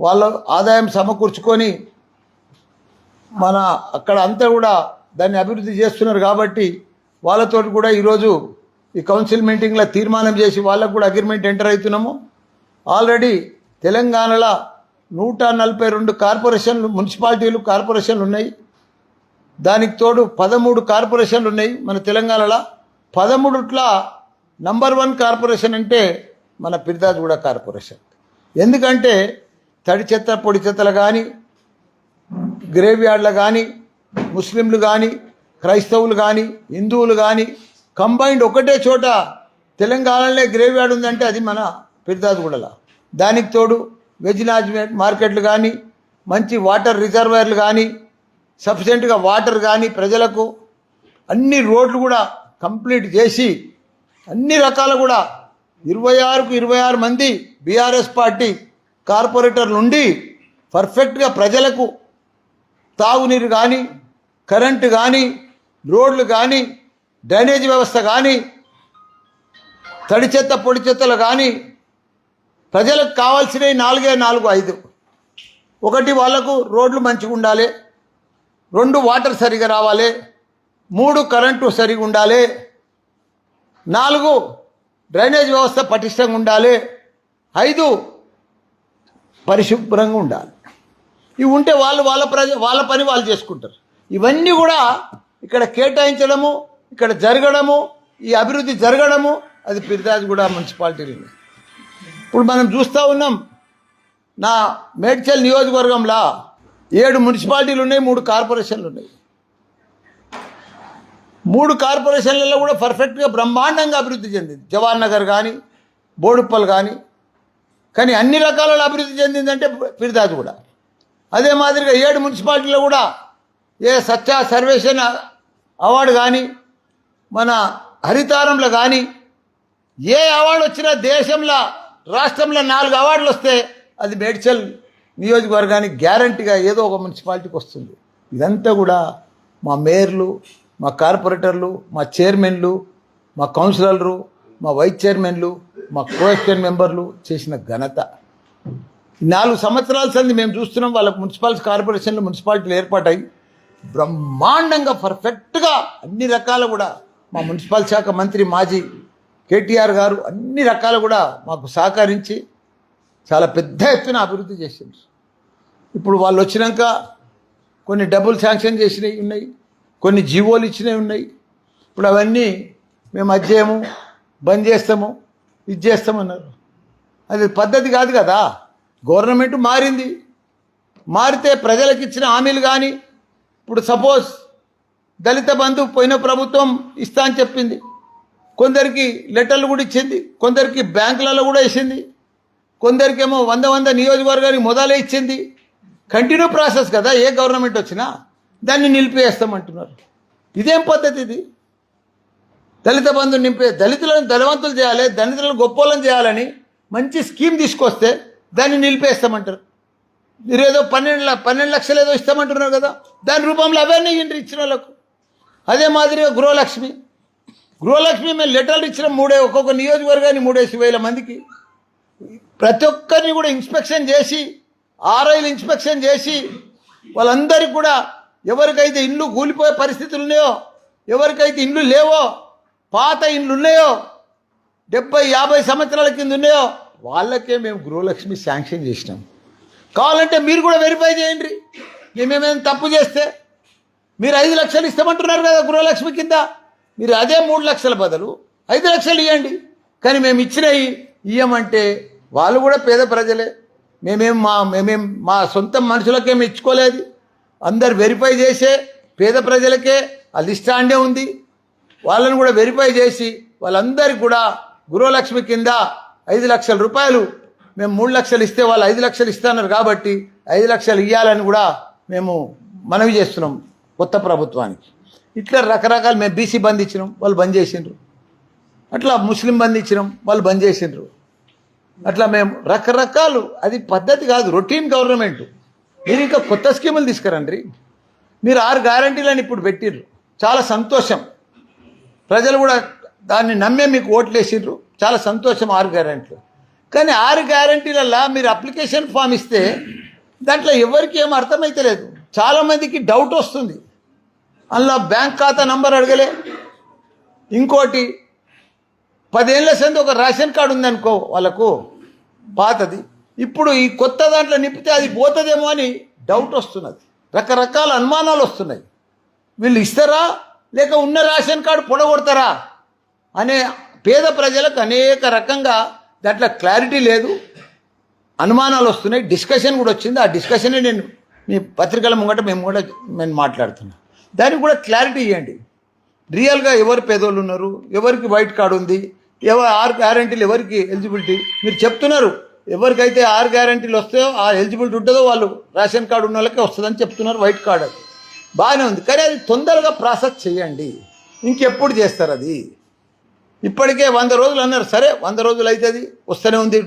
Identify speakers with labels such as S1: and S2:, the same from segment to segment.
S1: వాళ్ళ ఆదాయం సమకూర్చుకొని మన అక్కడ అంతా కూడా దాన్ని అభివృద్ధి చేస్తున్నారు కాబట్టి వాళ్ళతో కూడా ఈరోజు ఈ కౌన్సిల్ మీటింగ్లో తీర్మానం చేసి వాళ్ళకు కూడా అగ్రిమెంట్ ఎంటర్ అవుతున్నాము. ఆల్రెడీ తెలంగాణలో నూట నలభై రెండు కార్పొరేషన్లు మున్సిపాలిటీలు కార్పొరేషన్లు ఉన్నాయి. దానికి తోడు పదమూడు కార్పొరేషన్లు ఉన్నాయి మన తెలంగాణలో. పదమూడుట్ల నంబర్ వన్ కార్పొరేషన్ అంటే మన పిరిదాజ్గూడ కార్పొరేషన్. ఎందుకంటే తడి చెత్త పొడి చెత్తలు కానీ గ్రేవ్ యార్డ్లు కానీ ముస్లింలు కానీ క్రైస్తవులు కానీ హిందువులు కానీ కంబైన్డ్ ఒకటే చోట తెలంగాణలో గ్రేవ్ యార్డ్ ఉందంటే అది మన పిరిదాజ్గూడలో దానికి తోడు వెజ్ నాజ్ మార్కెట్లు కానీ మంచి వాటర్ రిజర్వాయర్లు కానీ సఫిషియెంట్గా వాటర్ కానీ ప్రజలకు అన్ని రోడ్లు కూడా కంప్లీట్ చేసి అన్ని రకాల కూడా ఇరవై ఆరుకు ఇరవై ఆరు మంది బీఆర్ఎస్ పార్టీ కార్పొరేటర్ నుండి పర్ఫెక్ట్గా ప్రజలకు తాగునీరు కానీ కరెంటు కానీ రోడ్లు కానీ డ్రైనేజ్ వ్యవస్థ కానీ తడి చెత్త పొడి చెత్తలు కానీ ప్రజలకు కావాల్సినవి నాలుగే నాలుగు ఐదు. ఒకటి వాళ్ళకు రోడ్లు మంచిగా ఉండాలి రెండు వాటర్ సరిగా రావాలి మూడు కరెంటు సరిగా ఉండాలి నాలుగు డ్రైనేజ్ వ్యవస్థ పటిష్టంగా ఉండాలి ఐదు పరిశుభ్రంగా ఉండాలి. ఇవి ఉంటే వాళ్ళు వాళ్ళ ప్రజ వాళ్ళ పని వాళ్ళు చేసుకుంటారు. ఇవన్నీ కూడా ఇక్కడ కేటాయించడము ఇక్కడ జరగడము ఈ అభివృద్ధి జరగడము అది పిరిదాజ్గూడ మున్సిపాలిటీలో ఇప్పుడు మనం చూస్తూ ఉన్నాం నా మేడ్చల్ నియోజకవర్గంలో ఏడు మున్సిపాలిటీలు ఉన్నాయి మూడు కార్పొరేషన్లు ఉన్నాయి. మూడు కార్పొరేషన్లలో కూడా పర్ఫెక్ట్గా బ్రహ్మాండంగా అభివృద్ధి చెందింది. జవాన్ నగర్ కానీ బోడుప్పల్ కానీ కానీ అన్ని రకాలలో అభివృద్ధి చెందిందంటే ఫిర్దాదు కూడా. అదే మాదిరిగా ఏడు మున్సిపాలిటీలో కూడా ఏ సత్య సర్వేషన్ అవార్డు కానీ మన హరితారంలో కానీ ఏ అవార్డు వచ్చినా దేశంలో రాష్ట్రంలో నాలుగు అవార్డులు వస్తే అది మేడ్చల్ నియోజకవర్గానికి గ్యారంటీగా ఏదో ఒక మున్సిపాలిటీకి వస్తుంది. ఇదంతా కూడా మా మేయర్లు మా కార్పొరేటర్లు మా చైర్మన్లు మా కౌన్సిలర్లు మా వైస్ చైర్మన్లు మా కోఎస్టన్ మెంబర్లు చేసిన ఘనత. నాలుగు సంవత్సరాల సంది మేము చూస్తున్నాం వాళ్ళ మున్సిపాలిటీ కార్పొరేషన్లు మున్సిపాలిటీలు ఏర్పాటాయి బ్రహ్మాండంగా పర్ఫెక్ట్గా అన్ని రకాల కూడా మా మున్సిపల్ శాఖ మంత్రి మాజీ కేటీఆర్ గారు అన్ని రకాలు కూడా మాకు సహకరించి చాలా పెద్ద ఎత్తున అభివృద్ధి చేసింది ఇప్పుడు వాళ్ళు వచ్చినాక కొన్ని డబ్బులు శాంక్షన్ చేసినవి ఉన్నాయి కొన్ని జీవోలు ఇచ్చినవి ఉన్నాయి. ఇప్పుడు అవన్నీ మేము అధ్యయము బంద్ చేస్తాము. ఇది చేస్తామన్నారు. అది పద్ధతి కాదు కదా. గవర్నమెంట్ మారింది. మారితే ప్రజలకు ఇచ్చిన హామీలు కానీ ఇప్పుడు సపోజ్ దళిత బంధు పోయిన ప్రభుత్వం ఇస్తా అని చెప్పింది. కొందరికి లెటర్లు కూడా ఇచ్చింది. కొందరికి బ్యాంకులలో కూడా ఇచ్చింది కొందరికేమో వంద వంద నియోజకవర్గానికి మొదలే ఇచ్చింది. కంటిన్యూ ప్రాసెస్ కదా ఏ గవర్నమెంట్ వచ్చినా. దాన్ని నిలిపివేస్తామంటున్నారు. ఇదేం పద్ధతి ఇది? దళిత బంధు నింపే దళితులను ధనవంతులు చేయాలి దళితులను గొప్పోళ్ళని చేయాలని మంచి స్కీమ్ తీసుకొస్తే దాన్ని నిలిపేస్తామంటారు. మీరు ఏదో పన్నెండు పన్నెండు లక్షలు ఏదో ఇస్తామంటున్నారు కదా దాని రూపంలో అవన్నీ ఇంటి ఇచ్చిన వాళ్ళకు. అదే మాదిరిగా గృహలక్ష్మి. గృహలక్ష్మి మేము లెటర్లు ఇచ్చిన మూడే ఒక్కొక్క నియోజకవర్గాన్ని మూడేసి వేల మందికి. ప్రతి ఒక్కరిని కూడా ఇన్స్పెక్షన్ చేసి ఆర్ఐలు ఇన్స్పెక్షన్ చేసి వాళ్ళందరికీ కూడా ఎవరికైతే ఇండ్లు కూలిపోయే పరిస్థితులు ఉన్నాయో ఎవరికైతే ఇండ్లు లేవో పాత ఇండ్లు ఉన్నాయో డెబ్బై యాభై సంవత్సరాల కింద ఉన్నాయో వాళ్ళకే మేము గృహలక్ష్మి శాంక్షన్ చేసినాం. కావాలంటే మీరు కూడా వెరిఫై చేయండి. మేమేమైనా తప్పు చేస్తే మీరు ఐదు లక్షలు ఇస్తామంటున్నారు కదా గృహలక్ష్మి కింద. మీరు అదే మూడు లక్షల బదులు ఐదు లక్షలు ఇవ్వండి కానీ మేము ఇచ్చినవి ఇయ్యమంటే వాళ్ళు కూడా పేద ప్రజలే. మేమేం మా మేమేం మా సొంత మనుషులకేం ఇచ్చుకోలేదు. అందరు వెరిఫై చేసే పేద ప్రజలకే ఆ లిస్ట్ అండే ఉంది. వాళ్ళని కూడా వెరిఫై చేసి వాళ్ళందరికీ కూడా గృహలక్ష్మి కింద ఐదు లక్షల రూపాయలు మేము మూడు లక్షలు ఇస్తే వాళ్ళు ఐదు లక్షలు ఇస్తున్నారు కాబట్టి ఐదు లక్షలు ఇవ్వాలని కూడా మేము మనవి చేస్తున్నాం కొత్త ప్రభుత్వానికి. ఇట్లా రకరకాలు మేము బీసీ బంద్ ఇచ్చినాం వాళ్ళు బంద్ చేసిండ్రు. అట్లా ముస్లిం బంద్ ఇచ్చినాం వాళ్ళు బంద్ చేసిండ్రు. అట్లా మేము రకరకాలు అది పద్ధతి కాదు రొటీన్ గవర్నమెంట్. మీరు ఇంకా కొత్త స్కీములు తీసుకురండి. మీరు ఆరు గ్యారంటీలను ఇప్పుడు పెట్టిర్రు. చాలా సంతోషం. ప్రజలు కూడా దాన్ని నమ్మే మీకు ఓట్లు వేసిండ్రు చాలా సంతోషం ఆరు గ్యారెంట్లు. కానీ ఆరు గ్యారంటీలల్లా మీరు అప్లికేషన్ ఫామ్ ఇస్తే దాంట్లో ఎవరికి ఏం అర్థమైతలేదు చాలామందికి డౌట్ వస్తుంది. అందులో బ్యాంక్ ఖాతా నంబర్ అడగలే. ఇంకోటి పదేళ్ళ సంది ఒక రేషన్ కార్డు ఉందనుకో వాళ్ళకు పాతది. ఇప్పుడు ఈ కొత్త దాంట్లో నింపితే అది పోతుందేమో అని డౌట్ వస్తున్నది. రకరకాల అనుమానాలు వస్తున్నాయి. వీళ్ళు ఇస్తారా? లేక ఉన్న రేషన్ కార్డు పొడగొడతారా? అనే పేద ప్రజలకు అనేక రకంగా దాంట్లో క్లారిటీ లేదు. అనుమానాలు వస్తున్నాయి. డిస్కషన్ కూడా వచ్చింది. ఆ డిస్కషనే నేను మీ పత్రికల ముంగట మేము కూడా నేను మాట్లాడుతున్నా. దానికి కూడా క్లారిటీ ఇవ్వండి. రియల్గా ఎవరు పేదోళ్ళు ఉన్నారు? ఎవరికి వైట్ కార్డు ఉంది? ఎవరు ఆరు గ్యారంటీలు ఎవరికి ఎలిజిబిలిటీ? మీరు చెప్తున్నారు. ఎవరికైతే ఆరు గ్యారంటీలు వస్తాయో ఆ ఎలిజిబిలిటీ ఉంటుందో వాళ్ళు రేషన్ కార్డు ఉన్న వాళ్ళకే వస్తుందని చెప్తున్నారు. వైట్ కార్డు అది. బాగానే ఉంది. కానీ అది తొందరగా ప్రాసెస్ చేయండి. ఇంకెప్పుడు చేస్తారు అది? ఇప్పటికే వంద రోజులు అన్నారు. సరే వంద రోజులు అవుతుంది వస్తూనే ఉంది.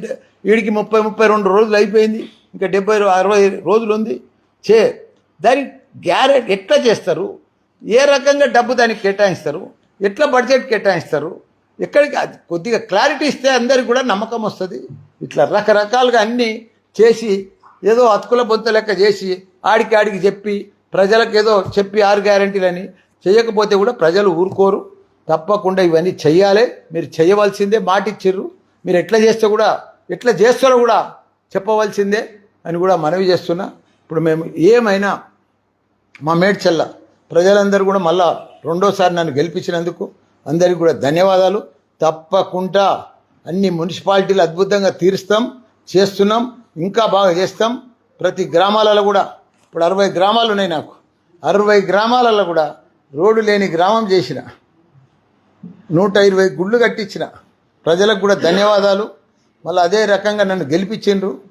S1: వీడికి ముప్పై ముప్పై రెండు రోజులు అయిపోయింది. ఇంకా డెబ్బై అరవై రోజులు ఉంది. చే దానికి గ్యారెంట్ ఎట్లా చేస్తారు? ఏ రకంగా డబ్బు దానికి కేటాయిస్తారు? ఎట్లా బడ్జెట్ కేటాయిస్తారు? ఎక్కడికి అది కొద్దిగా క్లారిటీ ఇస్తే అందరికి కూడా నమ్మకం వస్తుంది. ఇట్లా రకరకాలుగా అన్నీ చేసి ఏదో అతుకుల బొంత లెక్క చేసి ఆడికి ఆడికి చెప్పి ప్రజలకు ఏదో చెప్పి ఆరు గ్యారంటీలని చేయకపోతే కూడా ప్రజలు ఊరుకోరు. తప్పకుండా ఇవన్నీ చేయాలి మీరు చేయవలసిందే మాటిచ్చిర్రు మీరు ఎట్లా చేస్తే కూడా ఎట్లా చేస్తారో కూడా చెప్పవలసిందే అని కూడా మనవి చేస్తున్నా. ఇప్పుడు మేము ఏమైనా మా మేడ్చల్ల ప్రజలందరూ కూడా మళ్ళా రెండోసారి నన్ను గెలిపించినందుకు అందరికీ కూడా ధన్యవాదాలు. తప్పకుండా అన్ని మున్సిపాలిటీలు అద్భుతంగా తీరుస్తాం చేస్తున్నాం ఇంకా బాగా చేస్తాం. ప్రతి గ్రామాలలో కూడా ఇప్పుడు అరవై గ్రామాలు ఉన్నాయి నాకు. అరవై గ్రామాలలో కూడా రోడ్డు లేని గ్రామం చేసిన. నూట ఇరవై గుళ్ళు కట్టించిన. ప్రజలకు కూడా ధన్యవాదాలు. మళ్ళీ అదే రకంగా నన్ను గెలిపించిండ్రు.